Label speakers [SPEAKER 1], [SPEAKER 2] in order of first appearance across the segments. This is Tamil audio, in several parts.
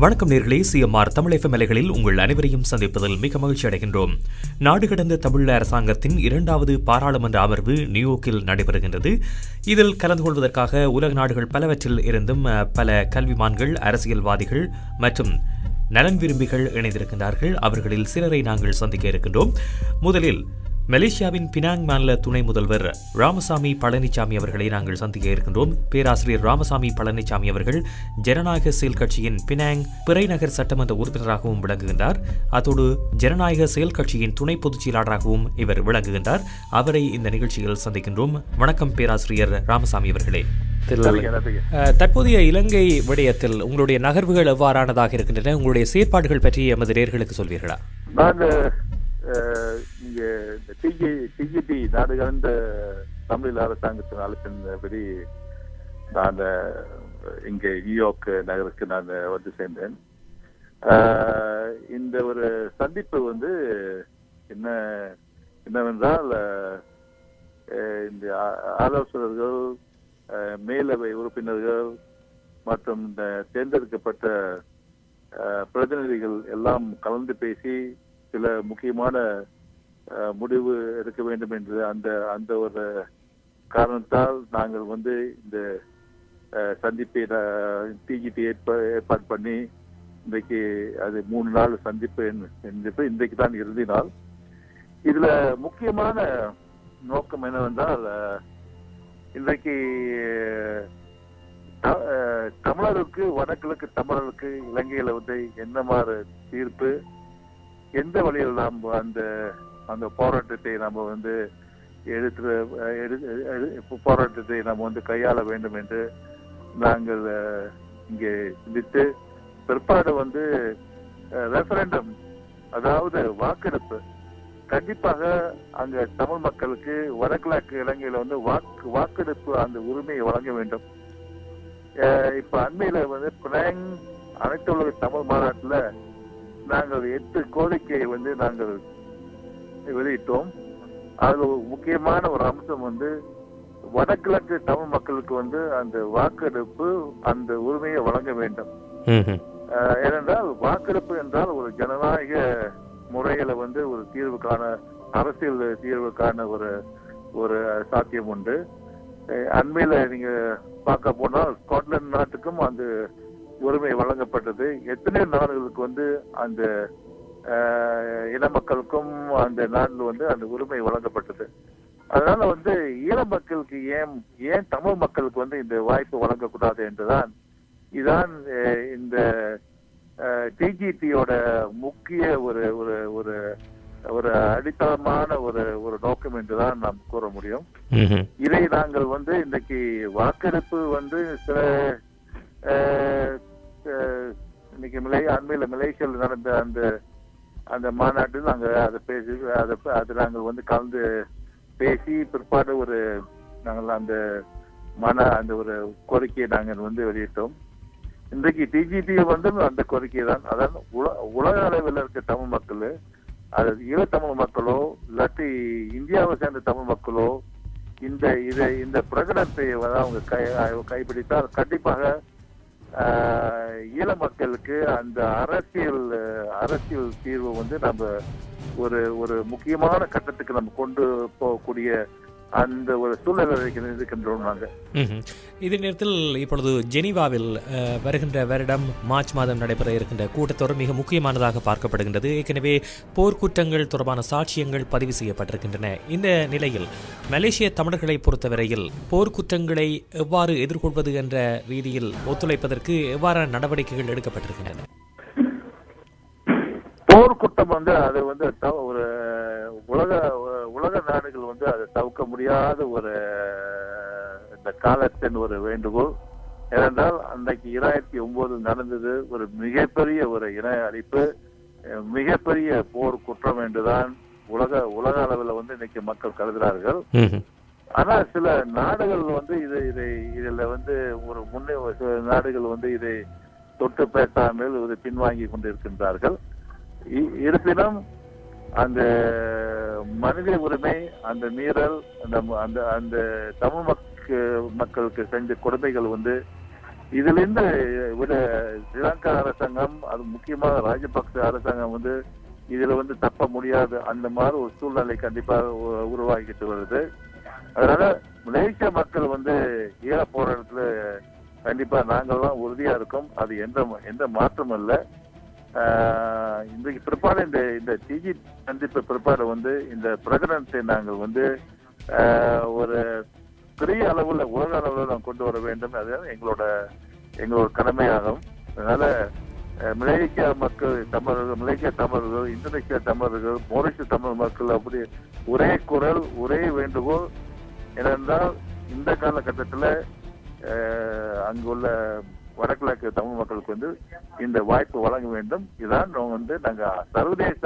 [SPEAKER 1] வணக்கம் நேர்களே. சிஎம்ஆர் தமிழ் எஃப்எம் அலைகளில் உங்கள் அனைவரையும் சந்திப்பதில் மிக மகிழ்ச்சி அடைகின்றோம். நாடு கடந்த தமிழ் அரசாங்கத்தின் இரண்டாவது பாராளுமன்ற அமர்வு நியூயோர்க்கில் நடைபெறுகின்றது. இதில் கலந்து கொள்வதற்காக உலக நாடுகள் பலவற்றில் இருந்தும் பல கல்விமான்கள் அரசியல்வாதிகள் மற்றும் நலன் விரும்பிகள் இணைந்திருக்கின்றார்கள். அவர்களில் சிலரை நாங்கள் சந்திக்க இருக்கின்றோம். முதலில் மலேசியாவின் பினாங் மாநில துணை முதல்வர் ராமசாமி பழனிசாமி அவர்களை நாங்கள் சந்திக்க இருக்கின்றோம். பேராசிரியர் ராமசாமி பழனிசாமி அவர்கள் ஜனநாயக செயல் கட்சியின் பினாங் பிறைநகர் சட்டமன்ற உறுப்பினராகவும் விளங்குகின்றார். அத்தோடு ஜனநாயக செயல் கட்சியின் துணை பொதுச் செயலாளராகவும் இவர் விளங்குகின்றார். அவரை இந்த நிகழ்ச்சியில் சந்திக்கின்றோம். வணக்கம் பேராசிரியர் ராமசாமி அவர்களே. தற்போதைய இலங்கை விடயத்தில் உங்களுடைய நகர்வுகள் எவ்வாறானதாக இருக்கின்றன? உங்களுடைய செயற்பாடுகள் பற்றி எமது நேர்களுக்கு சொல்வீர்களா?
[SPEAKER 2] நான் இங்கே இந்த டிஜி டிஜிபி நாடு கடந்த தமிழ் அரசாங்கத்தின் அழைப்பின்படி நான் இங்கே நியூயார்க் நகருக்கு நான் வந்து சேர்ந்தேன். இந்த ஒரு சந்திப்பு வந்து என்ன என்னவென்றால் இந்த ஆலோசகர்கள் மேலவை உறுப்பினர்கள் மற்றும் இந்த தேர்ந்தெடுக்கப்பட்ட பிரதிநிதிகள் எல்லாம் கலந்து பேசி சில முக்கியமான அஹ், முடிவு எடுக்க வேண்டும் என்று அந்த அந்த ஒரு காரணத்தால் நாங்கள் வந்து இந்த சந்திப்பை டிஜிபி ஏற்பாடு பண்ணி இன்றைக்கு அது மூணு நாள் சந்திப்பு என்று- இன்றைக்கு தான் இறுதி நாள். இதுல முக்கியமான நோக்கம் என்னவென்றால் இன்றைக்கு த- அஹ், தமிழருக்கு வடகிழக்கு தமிழருக்கு இலங்கையில வந்து என்ன மாதிரி தீர்ப்பு எந்த வழியில் நாம் அந்த அந்த போராட்டத்தை நம்ம வந்து எடுத்து போராட்டத்தை நாம் வந்து கையாள வேண்டும் என்று நாங்கள் இங்கே சிந்தித்து பிற்பாடு வந்து ரெஃபரண்டம் அதாவது வாக்கெடுப்பு கண்டிப்பாக அங்க தமிழ் மக்களுக்கு வடகிழக்கு இலங்கையில வந்து வாக்கு வாக்கெடுப்பு அந்த உரிமையை வழங்க வேண்டும். இப்ப அண்மையில வந்து பினாங் அனைத்து உலக தமிழ் மாநாட்டில் நாங்கள் எட்டு கோரிக்கையை வந்து நாங்கள் வெளியிட்டோம். அதுல ஒரு முக்கியமான ஒரு அம்சம் வந்து வடகிழக்கு தமிழ் மக்களுக்கு வந்து அந்த வாக்கெடுப்பு அந்த உரிமையை வழங்க வேண்டும். ஏனென்றால் வாக்கெடுப்பு என்றால் ஒரு ஜனநாயக முறையில வந்து ஒரு தீர்வுக்கான அரசியல் தீர்வுக்கான ஒரு ஒரு சாத்தியம் உண்டு. அண்மையில நீங்க பார்க்க போனால் ஸ்காட்லாந்து நாட்டுக்கும் அந்த உரிமை வழங்கப்பட்டது. எத்தனை நாடுகளுக்கு வந்து அந்த இன மக்களுக்கும் அந்த நாட்டில் வந்து அந்த உரிமை வழங்கப்பட்டது. அதனால வந்து ஈழ மக்களுக்கு ஏன் ஏன் தமிழ் மக்களுக்கு வந்து இந்த வாய்ப்பு வழங்கக்கூடாது என்றுதான் இதான் இந்த டிஜிபியோட முக்கிய ஒரு ஒரு ஒரு ஒரு அடித்தளமான ஒரு ஒரு நோக்கம் என்றுதான் நாம் கூற முடியும். இதை நாங்கள் வந்து இன்னைக்கு வாக்கெடுப்பு வந்து சில இன்னைக்கு மலே அண்மையில் மலேசியாவில் நடந்த அந்த அந்த மாநாட்டில் நாங்கள் அதை பேசி அதை அது நாங்கள் வந்து கலந்து பேசி பிற்பாடு ஒரு நாங்கள் அந்த மன அந்த ஒரு கோரிக்கையை நாங்கள் வந்து வெளியிட்டோம். இன்றைக்கு டிஜிபி வந்து அந்த கோரிக்கை தான். அதாவது உல- உலக அளவில் இருக்க தமிழ் மக்கள் அது ஈழத்தமிழ் மக்களோ இல்லாட்டி இந்தியாவை சேர்ந்த தமிழ் மக்களோ இந்த இதை இந்த பிரகடனத்தை வந்து அவங்க கை கைப்பிடித்தால் கண்டிப்பாக ஈழ மக்களுக்கு அந்த அரசியல் அரசியல் தீர்வு வந்து நம்ம ஒரு ஒரு முக்கியமான கட்டத்துக்கு நம்ம கொண்டு போகக்கூடிய அந்த ஒரு இருக்கின்ற- இருக்கின்றோம் நாங்க
[SPEAKER 1] ம்ஹும். இதே நேரத்தில் இப்பொழுது ஜெனீவாவில் வருகின்ற வருடம் மார்ச் மாதம் நடைபெற இருக்கின்ற கூட்டத்தொடர் மிக முக்கியமானதாக பார்க்கப்படுகின்றது. ஏற்கனவே போர்க்குற்றங்கள் தொடர்பான சாட்சியங்கள் பதிவு செய்யப்பட்டிருக்கின்றன. இந்த நிலையில் மலேசிய தமிழர்களை பொறுத்தவரையில் போர்க்குற்றங்களை எவ்வாறு எதிர்கொள்வது என்ற ரீதியில் ஒத்துழைப்பதற்கு எவ்வாறான நடவடிக்கைகள் எடுக்கப்பட்டிருக்கின்றன?
[SPEAKER 2] போர் குற்றம் வந்து அது வந்து ஒரு உலக உலக நாடுகள் தவிர்க்க முடியாத ஒரு இந்த காலத்தின் ஒரு வேண்டுகோள். ஏனென்றால் அன்றைக்கு இரண்டாயிரத்தி ஒன்பது நடந்தது ஒரு மிகப்பெரிய ஒரு இன அழிப்பு மிகப்பெரிய போர் குற்றம் என்றுதான் உலக உலக அளவில் வந்து இன்னைக்கு மக்கள் கருதுகிறார்கள். ஆனா சில நாடுகள் வந்து இது இதை இதுல வந்து ஒரு முன்னே சில நாடுகள் வந்து இதை தொட்டு பேசாமல் இது பின்வாங்கி கொண்டிருக்கின்றார்கள். இருப்பினும் அந்த மனித உரிமை அந்த மீறல் அந்த அந்த அந்த தமிழ் மக்க மக்களுக்கு செஞ்ச கொடுமைகள் வந்து இதிலிருந்து விட ஸ்ரீலங்கா அரசாங்கம் அது முக்கியமாக ராஜபக்ச அரசாங்கம் வந்து இதுல வந்து தப்ப முடியாது. அந்த மாதிரி ஒரு சூழ்நிலை கண்டிப்பாக உ- உருவாகிட்டு வருது. அதனால மலேசிய மக்கள் வந்து ஈழ போராட்டத்துல கண்டிப்பா நாங்கள்லாம் உறுதியா இருக்கோம். அது எந்த எந்த மாற்றமும் இல்லை. இன்றைக்கு பிற்பாடு இந்த இந்த டிஜி சந்திப்பு பிற்பாடு வந்து இந்த பிரகடனத்தை நாங்கள் வந்து ஒரு பெரிய அளவில் உலக அளவில் நாம் கொண்டு வர வேண்டும். அது எங்களோட எங்களோட கடமையாகும். அதனால அஹ், மலேசியா மக்கள் தமிழர்கள் மலேசிய தமிழர்கள் இந்தோனேசியா தமிழர்கள் மொரிஷிய தமிழ் மக்கள் அப்படி ஒரே குரல் ஒரே வேண்டுகோள் ஏனென்றால் இந்த காலகட்டத்தில் அங்குள்ள வடகிழக்கு தமிழ் மக்களுக்கு வந்து இந்த வாய்ப்பு வழங்க வேண்டும். இதான் வந்து நாங்க சர்வதேச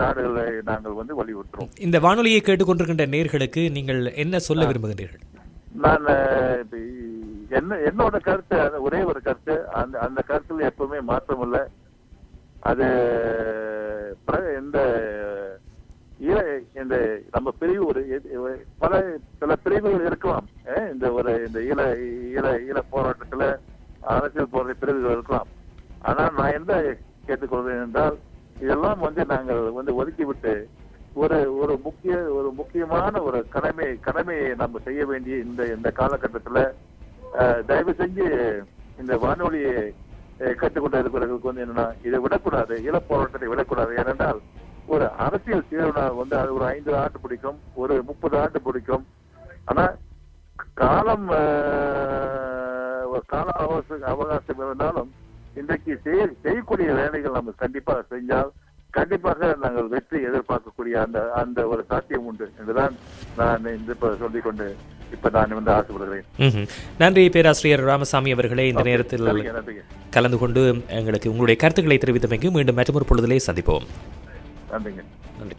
[SPEAKER 2] நாடுகளை நாங்கள் வந்து வலியுறுத்துறோம்.
[SPEAKER 1] இந்த வானொலியை கேட்டுக்கொண்டிருக்கின்ற நேர்களுக்கு நீங்கள் என்ன சொல்ல விரும்புகின்றீர்கள்?
[SPEAKER 2] நான் என்ன என்னோட கருத்து ஒரே ஒரு கருத்து. அந்த அந்த கருத்துல எப்பவுமே மாற்றம் இல்லை அது இந்த இந்த நம்ம பிரிவு ஒரு பல சில பிரிவுகள் இருக்கலாம். இந்த ஒரு இந்த ஈழ ஈழ ஈழ போராட்டத்துல அரசியல் போராட்ட பிரிவுகள் இருக்கலாம். ஆனா நான் என்ன கேட்டுக்கொள்வேன் என்றால் இதெல்லாம் வந்து நாங்கள் வந்து ஒதுக்கிவிட்டு ஒரு ஒரு முக்கிய ஒரு முக்கியமான ஒரு கடமை கடமையை நம்ம செய்ய வேண்டிய இந்த இந்த காலகட்டத்துல தயவு செஞ்சு இந்த வானொலியை கற்றுக்கொண்ட கற்றுக்கொண்டு இருக்கிறவர்களுக்கு வந்து என்னன்னா இதை விடக்கூடாது இளப்போராட்டத்தை விடக்கூடாது. ஏனென்றால் ஒரு அரசியல் சீரனால் வந்து அது ஒரு ஐந்து ஆண்டு பிடிக்கும் ஒரு முப்பது ஆண்டு பிடிக்கும். ஆனா காலம் கால அவகாசம் அவகாசம் இருந்தாலும் இன்றைக்கு செய்ய செய்யக்கூடிய வேலைகள் நம்ம கண்டிப்பாக செஞ்சால் கண்டிப்பாக நாங்கள் வெற்றி எதிர்பார்க்கக்கூடிய அந்த அந்த ஒரு சாத்தியம் உண்டு என்றுதான் நான் இந்த இப்ப சொல்லிக்கொண்டு இப்ப நான் வந்து ஆசைப்படுகிறேன்.
[SPEAKER 1] நன்றி பேராசிரியர் ராமசாமி அவர்களே. இந்த நேரத்தில் கலந்து கொண்டு எங்களுக்கு உங்களுடைய கருத்துக்களை தெரிவித்தமைக்கு மீண்டும் மற்றொரு பொழுதிலே சந்திப்போம்.
[SPEAKER 2] நன்றிங்க.
[SPEAKER 1] நன்றி.